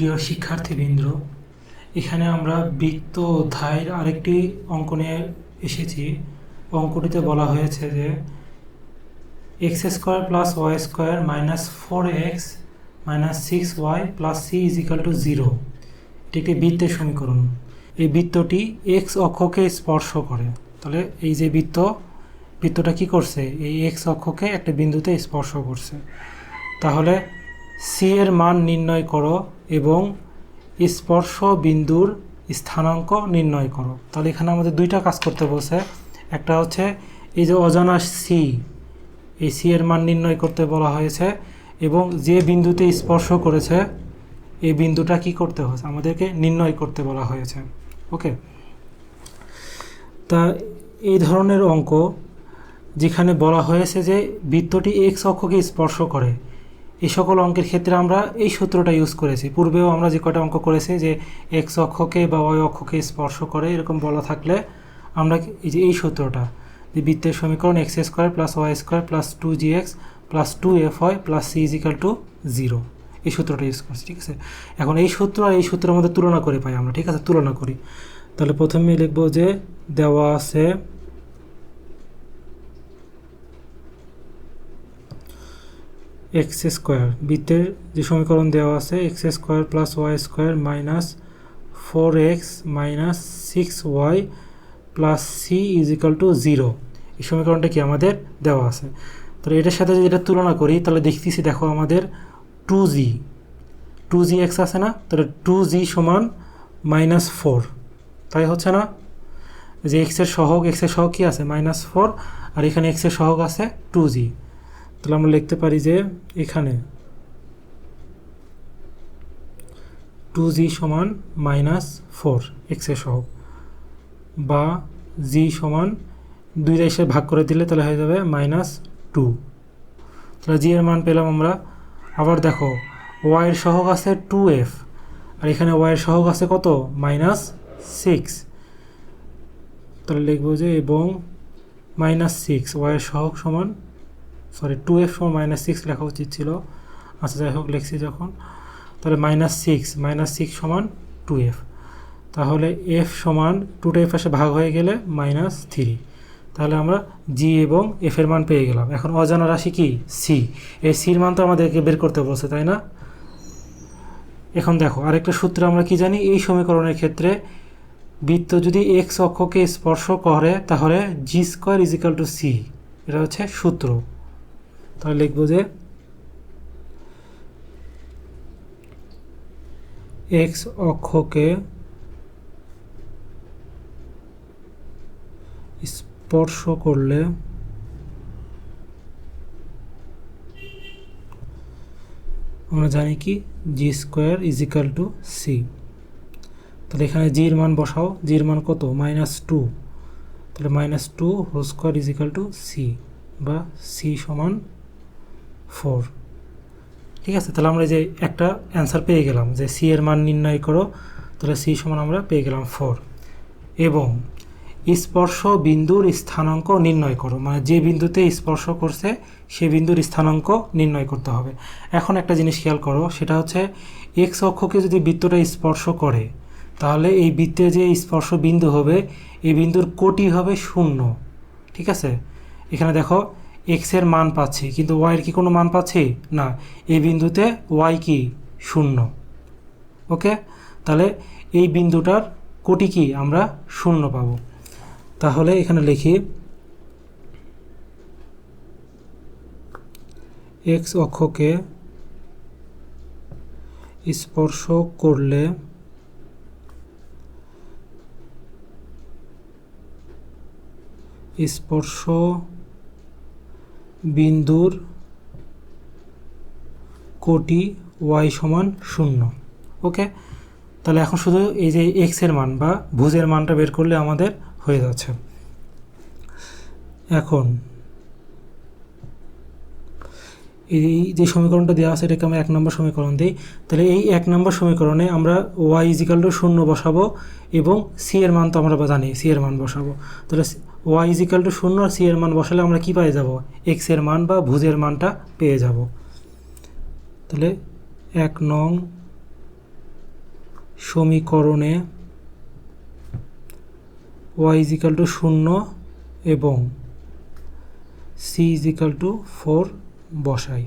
প্রিয় শিক্ষার্থীবৃন্দ, এখানে আমরা বৃত্ত অধ্যায়ের আরেকটি অঙ্ক নিয়ে এসেছি। অঙ্কটিতে বলা হয়েছে যে x square plus y square minus four x minus six y plus c is equal to zero. এটি একটি বৃত্তের সমীকরণ। এই বৃত্তটি এক্স অক্ষকে স্পর্শ করে। তাহলে এই যে বৃত্ত, বৃত্তটা কি করছে? এই এক্স অক্ষকে একটা বিন্দুতে স্পর্শ করছে। তাহলে সি এর মান নির্ণয় করো। এবং স্পর্শ বিন্দুর স্থানাঙ্ক নির্ণয় করো। তাহলে এখানে আমাদের দুইটা কাজ করতে বলছে। একটা হচ্ছে এই যে অজানা সি এই সি এর মান নির্ণয় করতে বলা হয়েছে এবং যে বিন্দুতে স্পর্শ করেছে, এই বিন্দুটা কি করতে হয়েছে? আমাদেরকে নির্ণয় করতে বলা হয়েছে। ওকে তা এই ধরনের অঙ্ক যেখানে বলা হয়েছে যে বৃত্তটি এক্স অক্ষকে স্পর্শ করে এই সকল অঙ্কের ক্ষেত্রে আমরা এই সূত্রটা ইউজ করেছি। পূর্বেও আমরা যে কটা অঙ্ক করেছি, যে এক্স অক্ষকে বা ওয়াই অক্ষকে স্পর্শ করে এরকম বলা থাকলে আমরা এই যে এই সূত্রটা, যে বৃত্তের সমীকরণ x square plus y square plus two g x plus two f y plus c is equal to zero এই সূত্রটা ইউজ করছি, ঠিক আছে? এখন এই সূত্র আর এই সূত্রের মধ্যে তুলনা করে পাই আমরা, ঠিক আছে? তুলনা করি। তাহলে প্রথমে লিখব যে দেওয়া আছে এক্স স্কোয়ার। বৃত্তের যে সমীকরণ দেওয়া আছে, x square plus y square minus four x minus six y plus c is equal to zero. এই সমীকরণটা কি আমাদের দেওয়া আছে? তাহলে এটার সাথে যদি এটা তুলনা করি, তাহলে দেখতেছি দেখো আমাদের two g. Two g x আছে না? তাহলে টু জি সমান মাইনাস ফোর। তাই হচ্ছে না? যে এক্সের সহগ এক্সের সহগ কী আছে? Minus four. আর এখানে এক্সের সহগ আছে টু জি। তাহলে আমরা লিখতে পারি যে এখানে টু জি সমান মাইনাস ফোর এক্সের সহগ। বা জি সমান দুই এসে ভাগ করে দিলে তাহলে হয়ে যাবে মাইনাস টু তাহলে জি এর মান পেলাম আমরা। আবার দেখো ওয়াইয়ের সহগ আছে টু এফ আর এখানে ওয়াইয়ের সহগ আছে কত? মাইনাস সিক্স তাহলে লিখব যে এবং মাইনাস সিক্স ওয়াইয়ের সহগ সমান সরি টু এফ সমান মাইনাস সিক্স লেখা উচিত ছিল। আচ্ছা যাই হোক, লিখছি যখন। তাহলে মাইনাস সিক্স মাইনাস সিক্স সমান টু এফ তাহলে এফ সমান টু টুটা এফ আসে ভাগ হয়ে গেলে মাইনাস থ্রি তাহলে আমরা জি এবং এফের মান পেয়ে গেলাম। এখন অজানা রাশি কি? সি এই সির মান তো আমাদেরকে বের করতে বলছে, তাই না? এখন দেখো, আরেকটা সূত্র আমরা কি জানি? এই সমীকরণের ক্ষেত্রে বৃত্ত যদি এক্স অক্ষকে স্পর্শ করে, তাহলে g square is equal to c এটা হচ্ছে সূত্র। তাহলে লিখব যে এক্স অক্ষকে স্পর্শ করলে আমরা জানি কি? G square is equal to c তাহলে এখানে জির মান বসাও। জির মান কত? মাইনাস টু তাহলে minus two whole square is equal to c বা সি সমান ফোর। ঠিক আছে, তাহলে আমরা যে একটা অ্যান্সার পেয়ে গেলাম, যে সি এর মান নির্ণয় করো, তাহলে সি সমান আমরা পেয়ে গেলাম ফোর। এবং স্পর্শ বিন্দুর স্থানাঙ্ক নির্ণয় করো মানে যে বিন্দুতে স্পর্শ করছে, সে বিন্দুর স্থানাঙ্ক নির্ণয় করতে হবে। এখন একটা জিনিস খেয়াল করো, সেটা হচ্ছে এক্স অক্ষকে যদি বৃত্তটা স্পর্শ করে, তাহলে এই বৃত্তে যে স্পর্শ বিন্দু হবে, এই বিন্দুর কোটি হবে শূন্য। ঠিক আছে? এখানে দেখো এক্সের মান পাচ্ছি, কিন্তু ওয়াইয়ের কি কোনো মান পাচ্ছি? না। এই বিন্দুতে ওয়াই কি? শূন্য। ওকে? তাহলে এই বিন্দুটার কোটি কি আমরা শূন্য পাবো? তাহলে এখানে লিখি এক্স অক্ষকে স্পর্শ করলে স্পর্শ বিন্দুর কোটি ওয়াই সমান শূন্য। ওকে? তাহলে এখন শুধু এই যে এক্সের মান বা ভুজের মানটা বের করলে আমাদের হয়ে যাচ্ছে। এখন এই যে সমীকরণটা দেওয়া আছে, এটাকে আমরা এক নম্বর সমীকরণ দিই। তাহলে এই এক নম্বর সমীকরণে আমরা ওয়াই ইজিক্যাল টু শূন্য বসাবো এবং সি এর মান তো আমরা জানি সি এর মান বসাবো। তাহলে ওয়াই ইজিক্যাল টু শূন্য আর সি এর মান বসালে আমরা কী পেয়ে যাব? এক্সের মান বা ভুজের মানটা পেয়ে যাব। তাহলে এক নং সমীকরণে ওয়াই ইজিক্যাল টু শূন্য এবং সি ইজিক্যাল টু ফোর বসাই।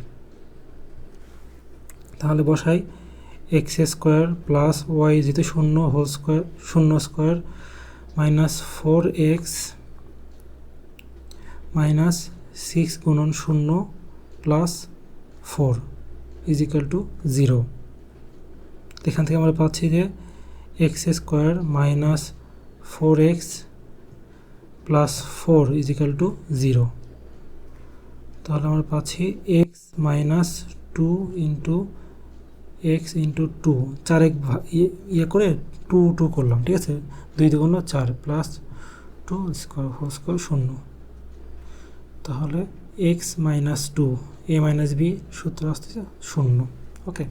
তাহলে বসাই এক্স স্কোয়ার প্লাস ওয়াই যেহেতু শূন্য হোল স্কোয়ার শূন্য square minus four x minus six গুণন শূন্য plus four is equal to zero এখান থেকে আমরা পাচ্ছি যে x square minus four x plus four is equal to zero তাহলে আমরা পাচ্ছি x minus two into x into two চার এক ইয়ে ইয়ে করে টু টু করলাম, ঠিক আছে? দুই দুগুণ চার plus two square whole square শূন্য। তাহলে x minus two a minus b সূত্র আসতেছে শূন্য ওকে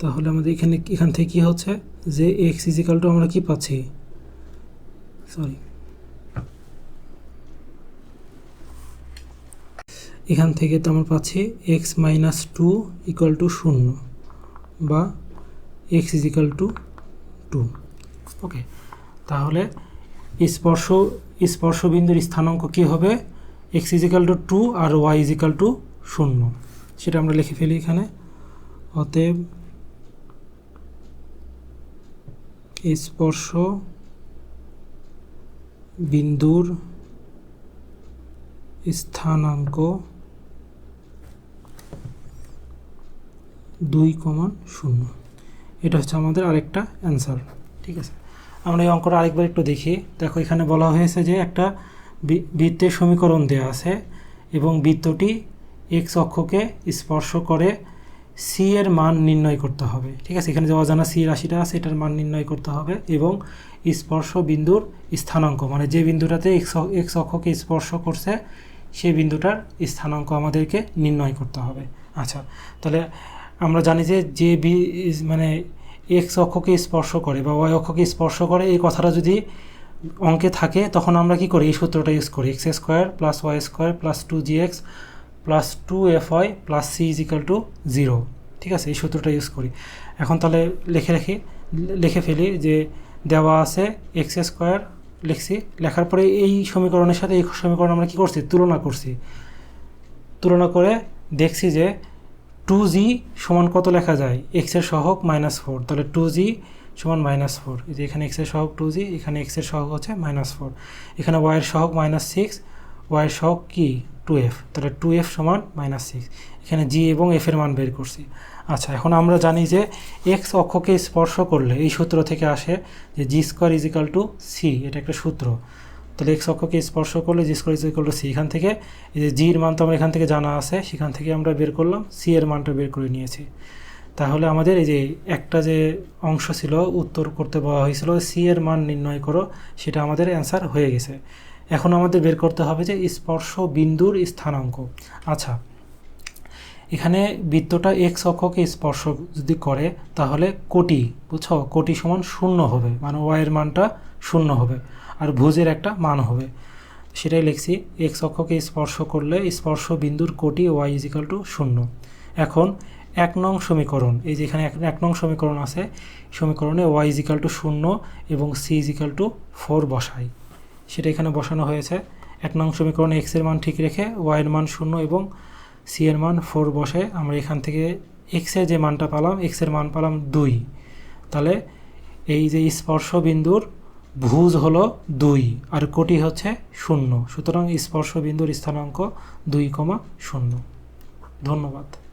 তাহলে আমাদের এখানে এখান থেকে কি হচ্ছে? যে এক্স ইজিক্যাল টু আমরা কি পাচ্ছি? সরি এখান থেকে তো আমরা পাচ্ছি x minus two equal to শূন্য, বা x is equal to two okay তাহলে স্পর্শ, স্পর্শবিন্দুর স্থানাঙ্ক কী হবে? X is equal to two R y is equal to শূন্য। সেটা আমরা লিখে ফেলি এখানে। অতএব স্পর্শ বিন্দুর স্থানাঙ্ক দুই কমান শূন্য। এটা হচ্ছে আমাদের আরেকটা অ্যান্সার। ঠিক আছে? আমরা এই অঙ্কটা আরেকবার একটু দেখি। দেখো, এখানে বলা হয়েছে যে একটা বৃত্তের সমীকরণ দেওয়া আছে এবং বৃত্তটি এক্স অক্ষকে স্পর্শ করে সি এর মান নির্ণয় করতে হবে। ঠিক আছে? এখানে যে অজানা সি রাশিটা আছে, এটার মান নির্ণয় করতে হবে এবং স্পর্শ বিন্দুর স্থানাঙ্ক মানে যে বিন্দুটাতে এক্স এক্স অক্ষকে স্পর্শ করছে সেই বিন্দুটার স্থানাঙ্ক আমাদেরকে নির্ণয় করতে হবে। আচ্ছা তাহলে আমরা জানি যে যে বি মানে এক্স অক্ষকে স্পর্শ করে বা ওয়াই অক্ষকে স্পর্শ করে, এই কথাটা যদি অঙ্কে থাকে, তখন আমরা কি করি? এই সূত্রটা ইউজ করি। X square plus y square plus two g x plus two f y plus c is equal to zero ঠিক আছে? এই সূত্রটা ইউজ করি। এখন তাহলে লিখে রাখি। লিখে ফেলি যে দেওয়া আছে এক্স স্কোয়ার লিখছি। লেখার পরে এই সমীকরণের সাথে এই সমীকরণ আমরা কী করছি? তুলনা করছি। তুলনা করে দেখছি যে টু জি সমান কত লেখা যায়? এক্সের সহগ মাইনাস ফোর তাহলে টু জি সমান মাইনাস ফোর এই যে এখানে এক্সের সহগ টু জি এখানে এক্সের সহগ হচ্ছে মাইনাস ফোর এখানে ওয়াইয়ের সহগ মাইনাস সিক্স ওয়াইয়ের সহগ কি? টু এফ তাহলে টু এফ সমান মাইনাস সিক্স এখানে জি এবং এফের মান বের করছি। আচ্ছা এখন আমরা জানি যে এক্স অক্ষকে স্পর্শ করলে এই সূত্র থেকে আসে যে g square is equal to c এটা একটা সূত্র। তাহলে এক্স অক্ষকে স্পর্শ করলে g square is equal to c এখান থেকে। এই যে জির মান তো আমরা এখান থেকে জানা আছে, সেখান থেকে আমরা বের করলাম সি এর মানটা বের করে নিয়েছি। তাহলে আমাদের এই যে একটা যে অংশ ছিল, উত্তর করতে বলা হয়েছিল সি এর মান নির্ণয় করো, সেটা আমাদের অ্যান্সার হয়ে গেছে। এখন আমাদের বের করতে হবে যে স্পর্শ বিন্দুর স্থানাঙ্ক। আচ্ছা এখানে বৃত্তটা এক্স অক্ষকে স্পর্শ যদি করে, তাহলে কোটি, বুঝছ? কোটি সমান শূন্য হবে মানে ওয়াইয়ের মানটা শূন্য হবে। আর ভোজের একটা মান হবে। সেটাই লিখছি এক্স অক্ষকে স্পর্শ করলে স্পর্শ বিন্দুর কোটি ওয়াই ইজিক্যাল টু শূন্য। এখন এক নং সমীকরণ, এই যে এখানে এক এক নং সমীকরণ আছে, সমীকরণে ওয়াই ইজিক্যাল টু শূন্য এবং সি ইজিক্যাল টু ফোর বসাই। সেটা এখানে বসানো হয়েছে। এক নং সমীকরণে এক্সের মান ঠিক রেখে ওয়াইয়ের মান শূন্য এবং সি এর মান ফোর বসে, আমরা এখান থেকে এক্সের যে মানটা পেলাম এক্সের মান পেলাম দুই। তাহলে এই যে স্পর্শ বিন্দুর ভুজ হলো দুই আর কোটি হচ্ছে শূন্য। সুতরাং স্পর্শবিন্দুর স্থানাঙ্ক দুই কমা শূন্য। ধন্যবাদ।